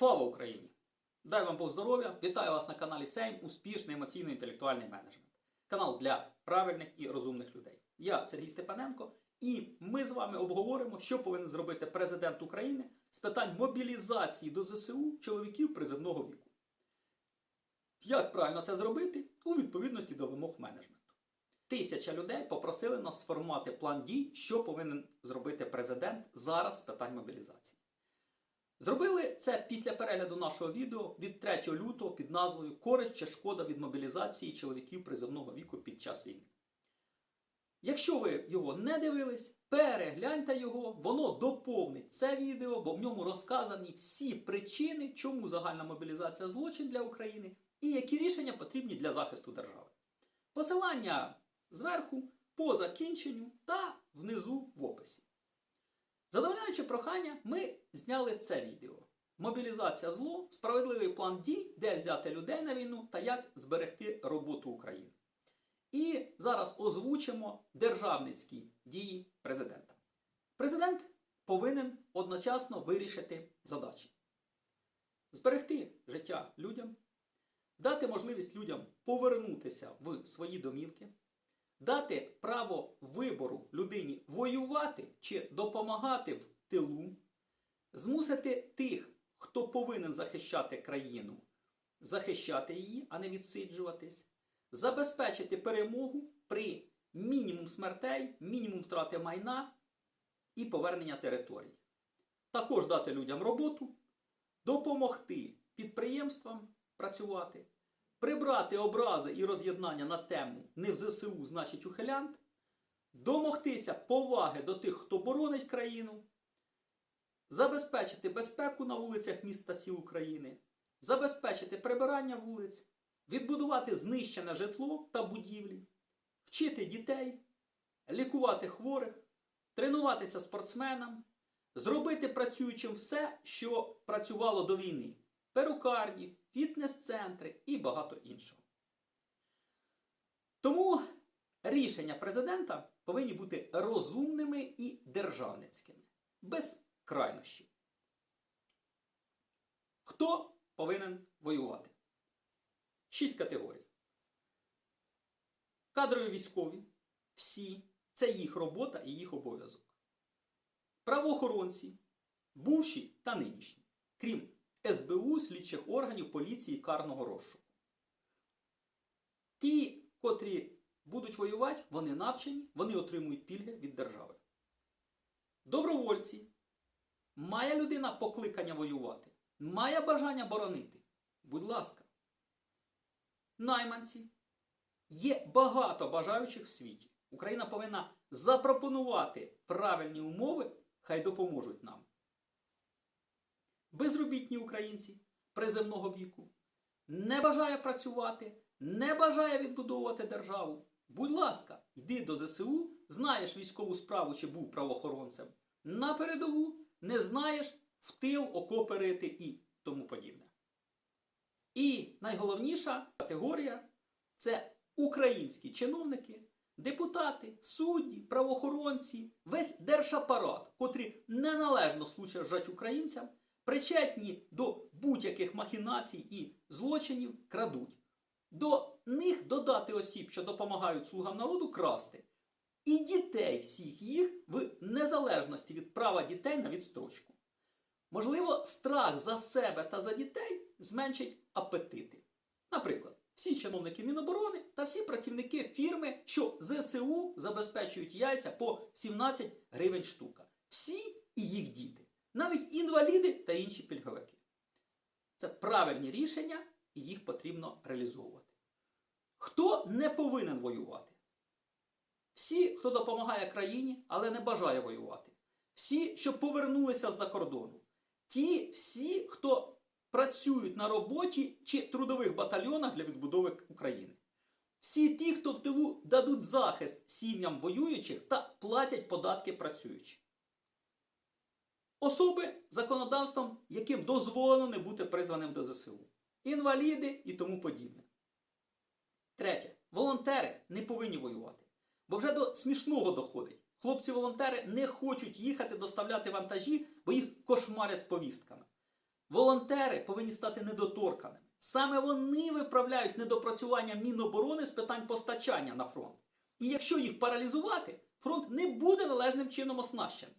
Слава Україні! Дай вам Бог здоров'я! Вітаю вас на каналі Сейм Успішний емоційно-інтелектуальний менеджмент. Канал для правильних і розумних людей. Я Сергій Степаненко, і ми з вами обговоримо, що повинен зробити президент України з питань мобілізації до ЗСУ чоловіків приземного віку. Як правильно це зробити у відповідності до вимог менеджменту? Тисяча людей попросили нас сформувати план дій, що повинен зробити президент зараз з питань мобілізації. Зробили це після перегляду нашого відео від 3 лютого під назвою Користь чи шкода від мобілізації чоловіків приземного віку під час війни. Якщо ви його не дивились, перегляньте його, воно доповнить це відео, бо в ньому розказані всі причини, чому загальна мобілізація злочин для України і які рішення потрібні для захисту держави. Посилання зверху по закінченню та внизу в описі. Задовольняючи прохання, ми зняли це відео. Мобілізація зло, справедливий план дій, де взяти людей на війну та як зберегти роботу України. І зараз озвучимо державницькі дії президента. Президент повинен одночасно вирішити задачі: зберегти життя людям, дати можливість людям повернутися в свої домівки, дати право вибору людині воювати чи допомагати в тилу, змусити тих, хто повинен захищати країну, захищати її, а не відсиджуватись, забезпечити перемогу при мінімум смертей, мінімум втрати майна і повернення територій. Також дати людям роботу, допомогти підприємствам працювати, прибрати образи і роз'єднання на тему не в ЗСУ, значить ухилянт, домогтися поваги до тих, хто боронить країну, забезпечити безпеку на вулицях міст та сіл України, забезпечити прибирання вулиць, відбудувати знищене житло та будівлі, вчити дітей, лікувати хворих, тренуватися спортсменам, зробити працюючим все, що працювало до війни перукарні, фітнес-центри і багато іншого. Тому рішення президента повинні бути розумними і державницькими, без крайнощів. Хто повинен воювати? Шість категорій. Кадрові військові, всі, це їх робота і їх обов'язок. Правоохоронці, бувші та нинішні, крім СБУ, слідчих органів, поліції, карного розшуку. Ті, котрі будуть воювати, вони навчені, вони отримують пільги від держави. Добровольці. Має людина покликання воювати, має бажання боронити. Будь ласка. Найманці. Є багато бажаючих в світі. Україна повинна запропонувати правильні умови, хай допоможуть нам безробітні українці приземного віку, не бажає працювати, не бажає відбудовувати державу. Будь ласка, йди до ЗСУ, знаєш військову справу чи був правоохоронцем. На передову не знаєш в тил окопи і тому подібне. І найголовніша категорія це українські чиновники, депутати, судді, правоохоронці, весь держапарат, котрі неналежно служать українцям причетні до будь-яких махінацій і злочинів крадуть. До них додати осіб, що допомагають слугам народу красти. І дітей всіх їх в незалежності від права дітей на відстрочку. Можливо, страх за себе та за дітей зменшить апетити. Наприклад, всі чиновники Міноборони та всі працівники фірми, що ЗСУ забезпечують яйця по 17 гривень штука. Всі і їх діти навіть інваліди та інші пільговики. Це правильні рішення, і їх потрібно реалізовувати. Хто не повинен воювати? Всі, хто допомагає країні, але не бажає воювати. Всі, що повернулися з-за кордону. Ті всі, хто працюють на роботі чи трудових батальйонах для відбудови України. Всі ті, хто в тилу дадуть захист сім'ям воюючих та платять податки працюючи. Особи законодавством, яким дозволено не бути призваним до ЗСУ. Інваліди і тому подібне. Третє. Волонтери не повинні воювати. Бо вже до смішного доходить. Хлопці-волонтери не хочуть їхати доставляти вантажі, бо їх кошмарять з повістками. Волонтери повинні стати недоторканими. Саме вони виправляють недопрацювання Міноборони з питань постачання на фронт. І якщо їх паралізувати, фронт не буде належним чином оснащений.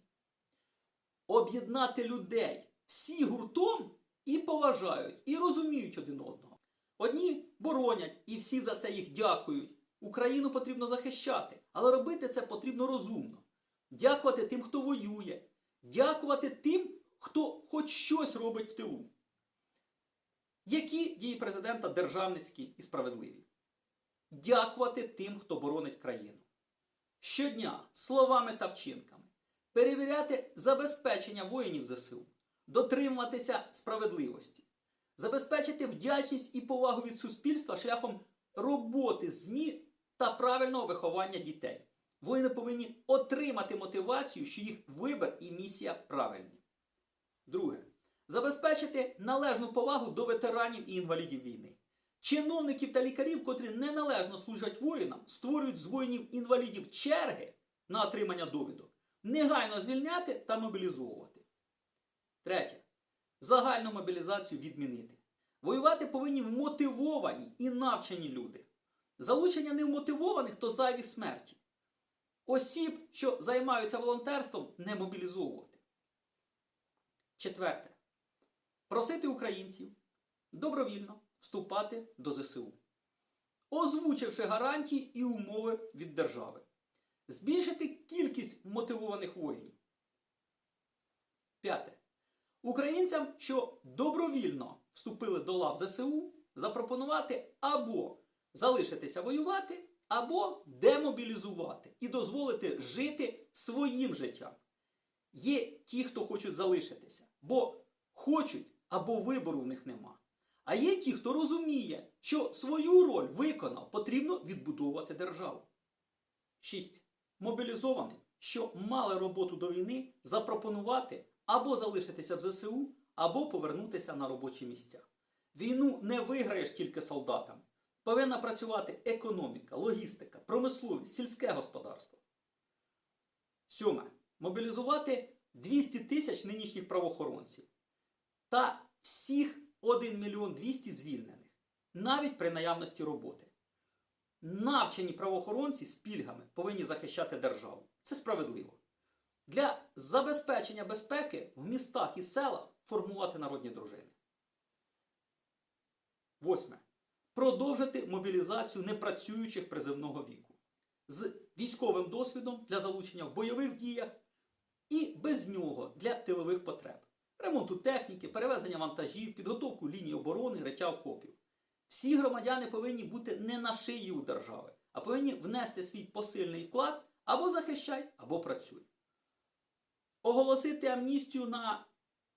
Об'єднати людей всі гуртом і поважають, і розуміють один одного. Одні боронять, і всі за це їх дякують. Україну потрібно захищати, але робити це потрібно розумно. Дякувати тим, хто воює, дякувати тим, хто хоч щось робить в тилу. Які дії президента державницькі і справедливі? Дякувати тим, хто боронить країну. Щодня словами та вчинками перевіряти забезпечення воїнів ЗСУ, дотримуватися справедливості, забезпечити вдячність і повагу від суспільства шляхом роботи ЗМІ та правильного виховання дітей. Воїни повинні отримати мотивацію, що їх вибір і місія правильні. Друге. Забезпечити належну повагу до ветеранів і інвалідів війни. Чиновників та лікарів, котрі неналежно служать воїнам, створюють з воїнів-інвалідів черги на отримання довідок, негайно звільняти та мобілізовувати. Третє. Загальну мобілізацію відмінити. Воювати повинні мотивовані і навчені люди. Залучення невмотивованих то зайві смерті. Осіб, що займаються волонтерством, не мобілізовувати. Четверте. Просити українців добровільно вступати до ЗСУ, озвучивши гарантії і умови від держави, збільшити кількість мотивованих воїнів. П'яте. Українцям, що добровільно вступили до лав ЗСУ, запропонувати або залишитися воювати, або демобілізувати і дозволити жити своїм життям. Є ті, хто хочуть залишитися, бо хочуть або вибору в них нема. А є ті, хто розуміє, що свою роль виконав, потрібно відбудовувати державу. 6. Мобілізовані, що мали роботу до війни, запропонувати або залишитися в ЗСУ, або повернутися на робочі місця. Війну не виграєш тільки солдатами. Повинна працювати економіка, логістика, промисловість, сільське господарство. Сьоме. Мобілізувати 200 тисяч нинішніх правоохоронців та всіх 1 мільйон 200 звільнених, навіть при наявності роботи. Навчені правоохоронці з пільгами повинні захищати державу. Це справедливо. Для забезпечення безпеки в містах і селах формувати народні дружини. Восьме. Продовжити мобілізацію непрацюючих призивного віку з військовим досвідом для залучення в бойових діях і без нього для тилових потреб, ремонту техніки, перевезення вантажів, підготовку ліній оборони, риття окопів. Всі громадяни повинні бути не на шиї у держави, а повинні внести свій посильний вклад або захищай, або працюй. Оголосити амністію на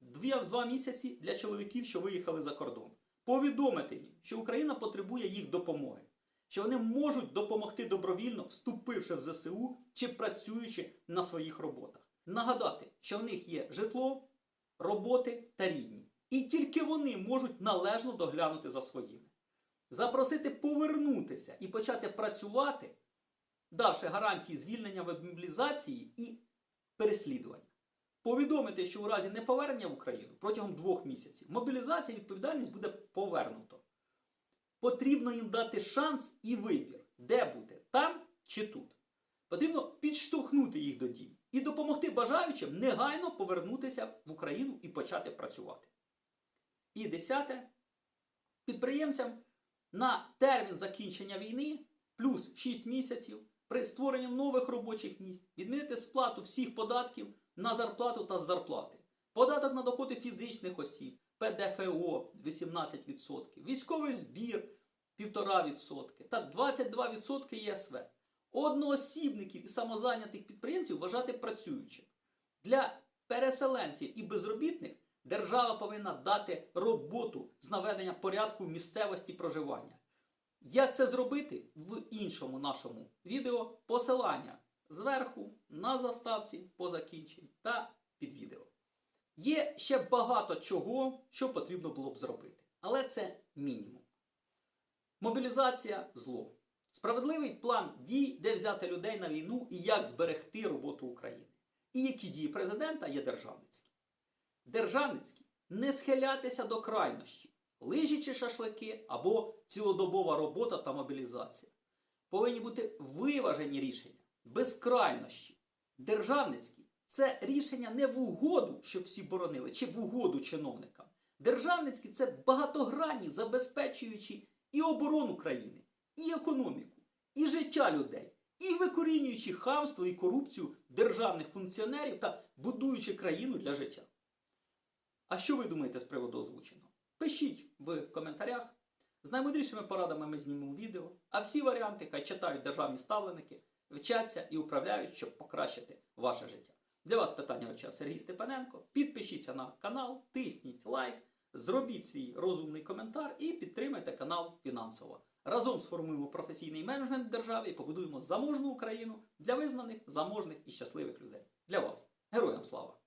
2 місяці для чоловіків, що виїхали за кордон. Повідомити їм, що Україна потребує їх допомоги, що вони можуть допомогти добровільно, вступивши в ЗСУ чи працюючи на своїх роботах. Нагадати, що в них є житло, роботи та рідні. І тільки вони можуть належно доглянути за своїми. Запросити повернутися і почати працювати, давши гарантії звільнення від мобілізації і переслідування. Повідомити, що у разі неповернення в Україну протягом двох місяців мобілізація і відповідальність буде повернуто. Потрібно їм дати шанс і вибір, де бути, там чи тут. Потрібно підштовхнути їх до дій і допомогти бажаючим негайно повернутися в Україну і почати працювати. І десяте. Підприємцям на термін закінчення війни плюс 6 місяців при створенні нових робочих місць відмінити сплату всіх податків на зарплату та з зарплати. Податок на доходи фізичних осіб, ПДФО 18%, військовий збір 1,5% та 22% ЄСВ. Одноосібників і самозайнятих підприємців вважати працюючим. Для переселенців і безробітних держава повинна дати роботу з наведення порядку в місцевості проживання. Як це зробити в іншому нашому відео посилання зверху на заставці по закінченні та під відео. Є ще багато чого, що потрібно було б зробити. Але це мінімум. Мобілізація зло. Справедливий план дій, де взяти людей на війну і як зберегти роботу України. І які дії президента є державницькі. Державницькі не схилятися до крайнощі, лижі чи шашлики або цілодобова робота та мобілізація. Повинні бути виважені рішення, без. Державницькі це рішення не в угоду, щоб всі боронили, чи в угоду чиновникам. Державницькі це багатогранні, забезпечуючи і оборону країни, і економіку, і життя людей, і викорінюючи хамство і корупцію державних функціонерів та будуючи країну для життя. А що ви думаєте з приводу озвученого? Пишіть в коментарях. З наймудрішими порадами ми знімемо відео, а всі варіанти хай читають державні ставленики, вчаться і управляють, щоб покращити ваше життя. Для вас питання вивчав Сергій Степаненко. Підпишіться на канал, тисніть лайк, зробіть свій розумний коментар і підтримайте канал фінансово. Разом сформуємо професійний менеджмент держави і побудуємо заможну Україну для визнаних, заможних і щасливих людей. Для вас. Героям слава!